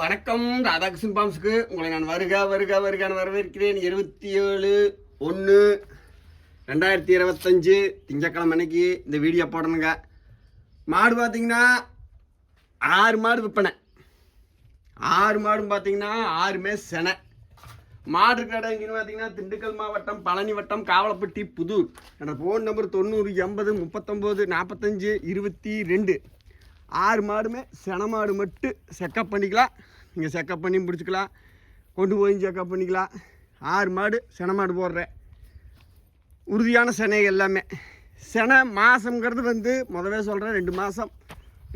வணக்கம் ராதாகிருஷ்ணன் பாம்ஸுக்கு உங்களை நான் வருக வருக வருக வரவேற்கிறேன். இருபத்தி ஏழு ஒன்று ரெண்டாயிரத்தி இருபத்தஞ்சு திங்கக்கிழமை அன்னைக்கு இந்த வீடியோ போடணுங்க. மாடு பார்த்தீங்கன்னா ஆறு மாடு விற்பனை. ஆறு மாடும் பார்த்தீங்கன்னா ஆறுமே செனை. மாடு கடை எங்கன்னு பார்த்தீங்கன்னா திண்டுக்கல் மாவட்டம் பழனி வட்டம் காவலப்பட்டி புதூர். என்னோடய ஃபோன் நம்பர் தொண்ணூறு எண்பது முப்பத்தொம்போது நாற்பத்தஞ்சு இருபத்தி ரெண்டு. ஆறு மாடுமே சென மாடு மட்டும் செக்கப் பண்ணிக்கலாம். நீங்கள் செக்கப் பண்ணி பிடிச்சிக்கலாம். கொண்டு போய் செக்கப் பண்ணிக்கலாம். ஆறு மாடு சென மாடு போடுறேன். உறுதியான செனை எல்லாமே. செனை மாதங்கிறது வந்து முதவே சொல்கிறேன் ரெண்டு மாதம்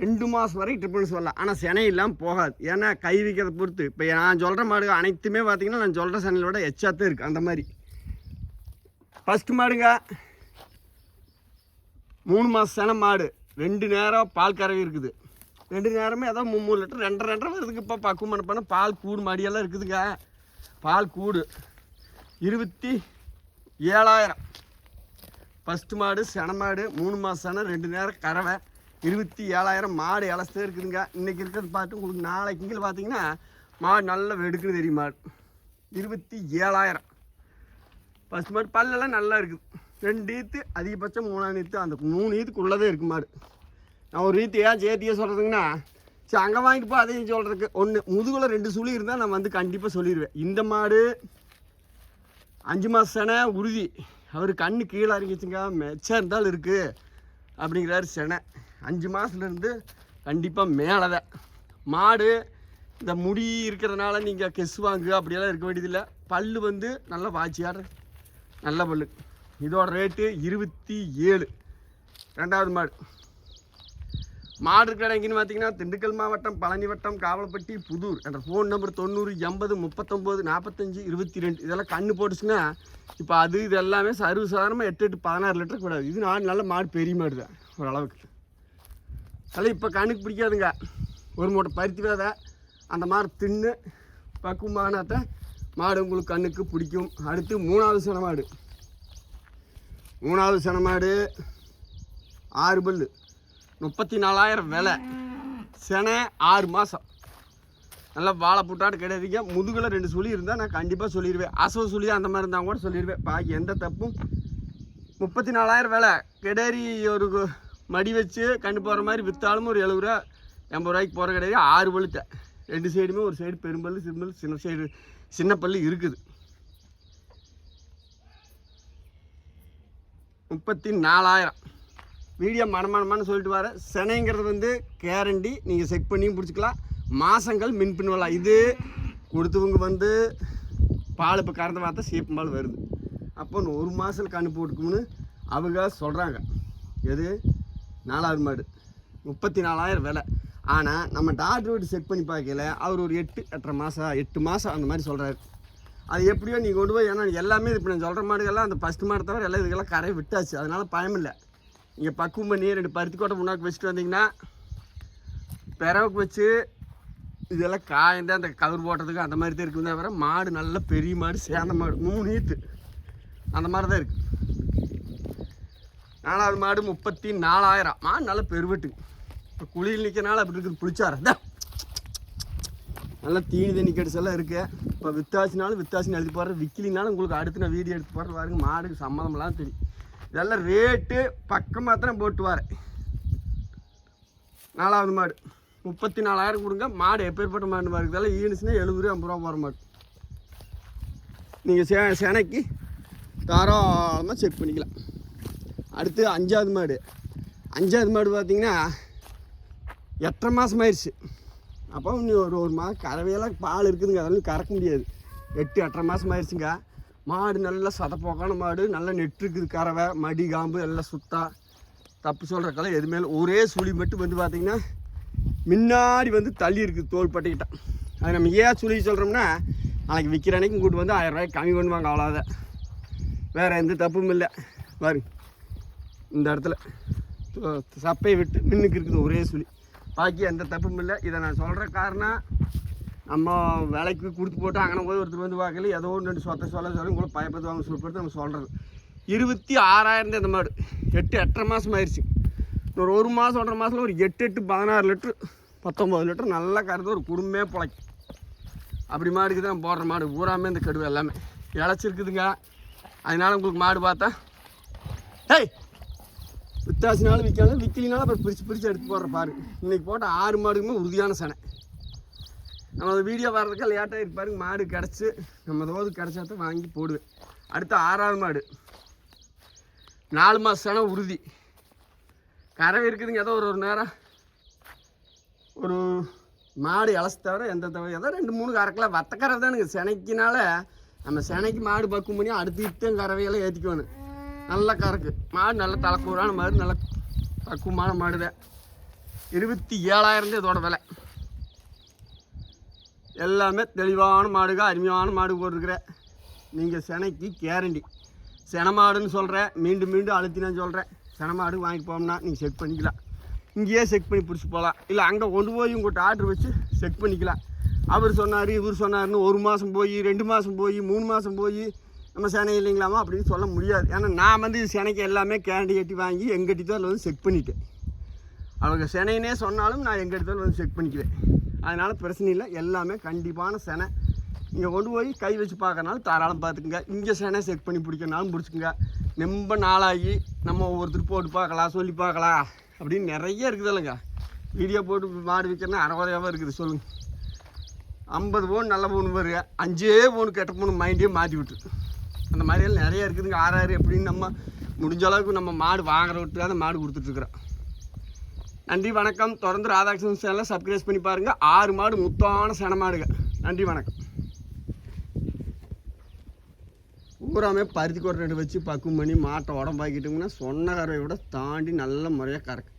ரெண்டு மாதம் வரை ட்ரிப்புன்னு சொல்லலாம். ஆனால் செனை இல்லாமல் போகாது. ஏன்னா கை வைக்கிறத பொறுத்து. இப்போ நான் சொல்கிற மாடு அனைத்துமே பார்த்தீங்கன்னா நான் சொல்கிற செனையோட எச்சாத்தே இருக்குது அந்த மாதிரி. ஃபஸ்ட்டு மாடுங்க. மூணு மாதம் சென மாடு. ரெண்டு நேரம் பால் கறவை இருக்குது. ரெண்டு நேரமே ஏதோ மூணு மூணு லிட்டர் ரெண்டரை ரெண்டரை வருதுக்கு இப்போ பக்குவம் பண்ண பால் கூடு மடியெல்லாம் இருக்குதுங்க. பால் கூடு. இருபத்தி ஏழாயிரம். ஃபஸ்ட்டு மாடு சென மாடு மூணு மாதம் சென ரெண்டு நேரம் கறவை. இருபத்தி ஏழாயிரம் மாடு இலசே இருக்குதுங்க. இன்றைக்கி இருக்கிறது பார்த்து உங்களுக்கு நாளைக்கு பார்த்தீங்கன்னா மாடு நல்லா வெடுக்குன்னு தெரியும்? மாடு இருபத்தி ஏழாயிரம். ஃபஸ்ட் மாடு பல்லெல்லாம் நல்லா இருக்குது. ரெண்டு ஈத்து அதிகபட்சம் மூணாம் ஈத்து அந்த மூணு ஈத்துக்குள்ளதே இருக்கு மாடு. நான் ஒரு ஈத்து ஏன் சேர்த்தியே சொல்கிறதுங்கன்னா சரி அங்கே வாங்கிட்டு போ அதையும் சொல்கிறதுக்கு ஒன்று முதுகில் ரெண்டு சுழி இருந்தால் நான் வந்து கண்டிப்பாக சொல்லிடுவேன் இந்த மாடு அஞ்சு மாதம் செனை உறுதி. அவர் கண்ணு கீழே இறங்கிச்சுங்க மெச்சம் இருந்தாலும் இருக்குது அப்படிங்கிறாரு செனை. அஞ்சு மாதத்துலேருந்து கண்டிப்பாக மேலே தான் மாடு இந்த முடி இருக்கிறதுனால நீங்கள் கெஸ் வாங்கு அப்படியெல்லாம் இருக்க வேண்டியதில்லை. பல்லு வந்து நல்லா வாச்சியாடுற நல்ல பல்லு. இதோட ரேட்டு இருபத்தி ஏழு. ரெண்டாவது மாடு. மாடு இருக்கிற எங்கேன்னு பார்த்தீங்கன்னா திண்டுக்கல் மாவட்டம் பழனி வட்டம் காவலப்பட்டி புதூர் என்ற ஃபோன் நம்பர் தொண்ணூறு எண்பது முப்பத்தொம்போது நாற்பத்தஞ்சு இருபத்தி ரெண்டு இதெல்லாம் கண்ணு போட்டுச்சுன்னா இப்போ அது இது எல்லாமே சர்வ சாதாரணமாக எட்டு எட்டு பதினாறு லிட்டர் கூடாது இது நாலு நல்ல மாடு பெரிய மாடு தான் ஓரளவுக்கு. அதெல்லாம் இப்போ கண்ணுக்கு பிடிக்காதுங்க. ஒரு மூட்டை பருத்தி வேத அந்த மாதிரி தின்னு பக்குவமானத்தை மாடு உங்களுக்கு கண்ணுக்கு பிடிக்கும். அடுத்து மூணாவது சன மாடு. மூணாவது சனமாடு ஆறு பல்லு. முப்பத்தி நாலாயிரம் விலை. செனை ஆறு மாதம் நல்லா வாழை புட்டாடு கிடையாதுங்க. முதுகில் ரெண்டு சொல்லி இருந்தால் நான் கண்டிப்பாக சொல்லிடுவேன் அசவு சொல்லி அந்த மாதிரி இருந்தால் கூட சொல்லிடுவேன் பாக்கி எந்த தப்பும் முப்பத்தி நாலாயிரம் விலை. கிடேரி ஒரு கு- மடி வச்சு கண்டு போகிற மாதிரி விற்றாலும் ஒரு எழுபது ரூபா எண்பது ரூபாய்க்கு போகிற கிடையாது. ஆறு பல்லுத்த ரெண்டு சைடுமே ஒரு சைடு பெரும்பல்லு சிறுபல் சின்ன சைடு சின்ன பல்லு இருக்குது. முப்பத்தி நாலாயிரம் வீடியோ மனமானமானு சொல்லிட்டு வர. செனைங்கிறது வந்து கேரண்டி. நீங்கள் செக் பண்ணியும் பிடிச்சிக்கலாம். மாதங்கள் மின் பின்வலாம் இது கொடுத்தவங்க வந்து பால் இப்போ கறந்த பார்த்தா சீப்பு பால் வருது. அப்போ ஒரு மாதம் கண்ணு போட்டுக்கும்னு அவங்க சொல்கிறாங்க எது? நாலாவது மாடு. முப்பத்தி நாலாயிரம் விலை. ஆனால் நம்ம டாக்டர் வீட்டு செக் பண்ணி பார்க்கல. அவர் ஒரு எட்டு எட்டரை மாதம் எட்டு மாதம் அந்த மாதிரி சொல்கிறாரு அது எப்படியோ நீங்கள் கொண்டு போய் ஏன்னா எல்லாமே இப்போ நான் சொல்கிற மாடுகள்லாம் அந்த ஃபஸ்ட்டு மாடு தவிர எல்லாம் இதுக்கெல்லாம் கரையை விட்டாச்சு. அதனால் பயமில்லை. இங்கே பக்குவம் பண்ணி ரெண்டு பருத்தி கோட்டை முன்னாக்கு வச்சுட்டு வந்தீங்கன்னா பிறவுக்கு வச்சு இதெல்லாம் காய்ந்து அந்த கவர் போட்டதுக்கு அந்த மாதிரி தான் இருக்குது தவிர மாடு நல்ல பெரிய மாடு சேர்ந்த மாடு மூணு ஈத்து. அந்த மாதிரி தான் இருக்குது நாலாவது மாடு முப்பத்தி நாலாயிரம். மாடு நல்லா பெருவெட்டு. இப்போ குளியில் நிற்கிறனால அப்படி இருக்குது புளிச்சார நல்லா தீனி தண்ணி கடிச்செல்லாம் இருக்குது இப்போ வித்தாசினாலும் வித்தாசின்னு எழுதி போடுற விக்கிலினாலும் உங்களுக்கு அடுத்து நான் வீடியோ எடுத்து போடுற பாருங்க மாடுக்கு சம்மதம்லாம் தெரியும். இதெல்லாம் ரேட்டு பக்கமாக தான் போட்டு வரேன் நாலாவது மாடு. முப்பத்தி நாலாயிரம் கொடுங்க மாடு எப்பேற்பட்ட மாடு பாருங்க. இதெல்லாம் ஈனுச்சுன்னா எழுபது ரூபா ஐம்பது ரூபா போகிற மாடு. நீங்கள் சே செனைக்கு தாராளமாக செக் பண்ணிக்கலாம். அடுத்து அஞ்சாவது மாடு. அஞ்சாவது மாடு பார்த்தீங்கன்னா எட்டரை மாதம் ஆயிடுச்சு அப்போ இன்னும் ஒரு ஒரு மாதம் கறவையெல்லாம் பால் இருக்குதுங்க. அதெல்லாம் கறக்க முடியாது. எட்டு எட்டரை மாதம் ஆயிடுச்சுங்க. மாடு நல்லா சதப்போக்கான மாடு. நல்லா நெட்டு இருக்குது கறவை மடி காம்பு எல்லாம் சுத்தா. தப்பு சொல்கிறக்கெல்லாம் எதுவுமே இல்லை. ஒரே சுழி மட்டும் வந்து பார்த்திங்கன்னா முன்னாடி வந்து தள்ளி இருக்குது தோல் பட்டிக்கிட்டான் அது நம்ம ஏன் சுழி சொல்கிறோம்னா நாளைக்கு விற்கிற அன்னைக்கு கூட்டு வந்து ஆயிரரூபாய்க்கு கம்மி பண்ணுவாங்க அவ்வளோதான் வேறு எந்த தப்பும் இல்லை. பாருங்க இந்த இடத்துல சப்பையை விட்டு மின்னுக்கு இருக்குது ஒரே சுழி. பாக்கி எந்த தப்பும் இல்லை. இதை நான் சொல்கிற காரணம் நம்ம விலைக்கு கொடுத்து போட்டு அங்கே போய் ஒருத்தர் வந்து பார்க்கல. ஏதோ ஒன்று சொத்த சொத்தை சொல்ல சொல்லி உங்களை பயப்படுத்துவாங்க சொல்லிட்டு நம்ம சொல்கிறது இருபத்தி ஆறாயிரம் இந்த மாடு. எட்டு எட்டரை மாதம் ஆயிடுச்சு இன்னொரு ஒரு மாதம் ஒன்றரை மாதத்தில் ஒரு எட்டு எட்டு பதினாறு லிட்ரு பத்தொம்பது லிட்டர் நல்லா கறந்து ஒரு குடும்பமே பிழைக்கும். அப்படி மாடுக்கு தான் போடுற மாடு. பூராமே இந்த கடுவை எல்லாமே. இழைச்சிருக்குதுங்க. அதனால உங்களுக்கு மாடு பார்த்தா ஹேய் வித்தாசினாலும் விற்காலும் விற்கலினாலும் அப்புறம் பிரித்து பிரித்து எடுத்து போடுற பாரு. இன்றைக்கி போட்ட ஆறு மாடுக்குமே உறுதியான சனை. நம்ம அந்த வீடியோ வர்றதுக்கு லேட்டாக இருப்பாருங்க மாடு கிடச்சி நம்ம தோது கிடச்சா தான் வாங்கி போடுவேன். அடுத்து ஆறாவது மாடு. நாலு மாதம் சனை உறுதி. கறவை இருக்குதுங்க ஏதோ ஒரு ஒரு நேரம். ஒரு மாடு இலசு தவிர எந்த தவிர ஏதோ ரெண்டு மூணு கறக்கலாம் வத்த கறவை தானுங்க. சினைக்கினால நம்ம சினைக்கு மாடு பக்குவம் பண்ணி அடுத்து இத்தன் கறவையெல்லாம் ஏற்றிக்கணும் நல்ல கறக்கு. மாடு நல்ல தலைக்கூறான மாடு நல்ல பக்குவமான மாடு தான் இருபத்தி ஏழாயிரம் இதோட விலை. எல்லாமே தெளிவான மாடுக அருமையான மாடு போட்டிருக்கிற நீங்கள் சினைக்கு கேரண்டி. செனமாடுன்னு சொல்கிறேன் மீண்டும் மீண்டும் அழுத்தி நான் சொல்கிறேன் செனமாடு வாங்கி போகணும்னா நீங்கள் செக் பண்ணிக்கலாம். இங்கேயே செக் பண்ணி பிடிச்சி போகலாம். இல்லை அங்கே கொண்டு போய் உங்கள்கிட்ட ஆர்டர் வச்சு செக் பண்ணிக்கலாம். அவர் சொன்னார் இவர் சொன்னார்னு ஒரு மாதம் போய் ரெண்டு மாதம் போய் மூணு மாதம் போய் நம்ம சேனை இல்லைங்களாமா அப்படின்னு சொல்ல முடியாது. ஏன்னா நான் வந்து சேனைக்கு எல்லாமே கேரண்டி கட்டி வாங்கி எங்கிட்ட தான் வந்து செக் பண்ணிட்டேன். அவங்க செனைனே சொன்னாலும் நான் எங்கிட்ட வந்து செக் பண்ணிக்குவேன். அதனால் பிரச்சனை இல்லை. எல்லாமே கண்டிப்பான செனை. நீங்கள் கொண்டு போய் கை வச்சு பார்க்கறனாலும் தாராளம் பார்த்துக்குங்க. இங்கே செனை செக் பண்ணி பிடிக்கனாலும் பிடிச்சிக்குங்க. ரொம்ப நாளாகி நம்ம ஒவ்வொருத்தர் போட்டு பார்க்கலாம் சொல்லி பார்க்கலாம் அப்படின்னு நிறைய இருக்குது இல்லைங்க. வீடியோ போட்டு மாடு விற்கிறனா அறகுறையாகவும் இருக்குது. சொல்லுங்கள் ஐம்பது பவுன் நல்ல பவுன் வருங்க அஞ்சே பவுன் கெட்ட பவுன் மைண்டே மாற்றி விட்டு அந்த மாதிரியெல்லாம் நிறைய இருக்குதுங்க. ஆறாறு எப்படின்னு நம்ம முடிஞ்ச அளவுக்கு நம்ம மாடு வாங்குற விட்டு தான் மாடு கொடுத்துட்ருக்குறோம் நன்றி வணக்கம். தொடர்ந்து ராதாகிருஷ்ணன் சேனலை சப்ஸ்கிரைப் பண்ணி பாருங்கள் ஆறு மாடு முத்தான சன மாடுங்க. நன்றி வணக்கம். பூராமே பருத்தி கொட்டை வச்சு பக்குவம் பண்ணி மாட்டை உடம்பாக்கிட்டோம்னா சொன்ன கறவை விட தாண்டி நல்ல முறையாக கறக்கு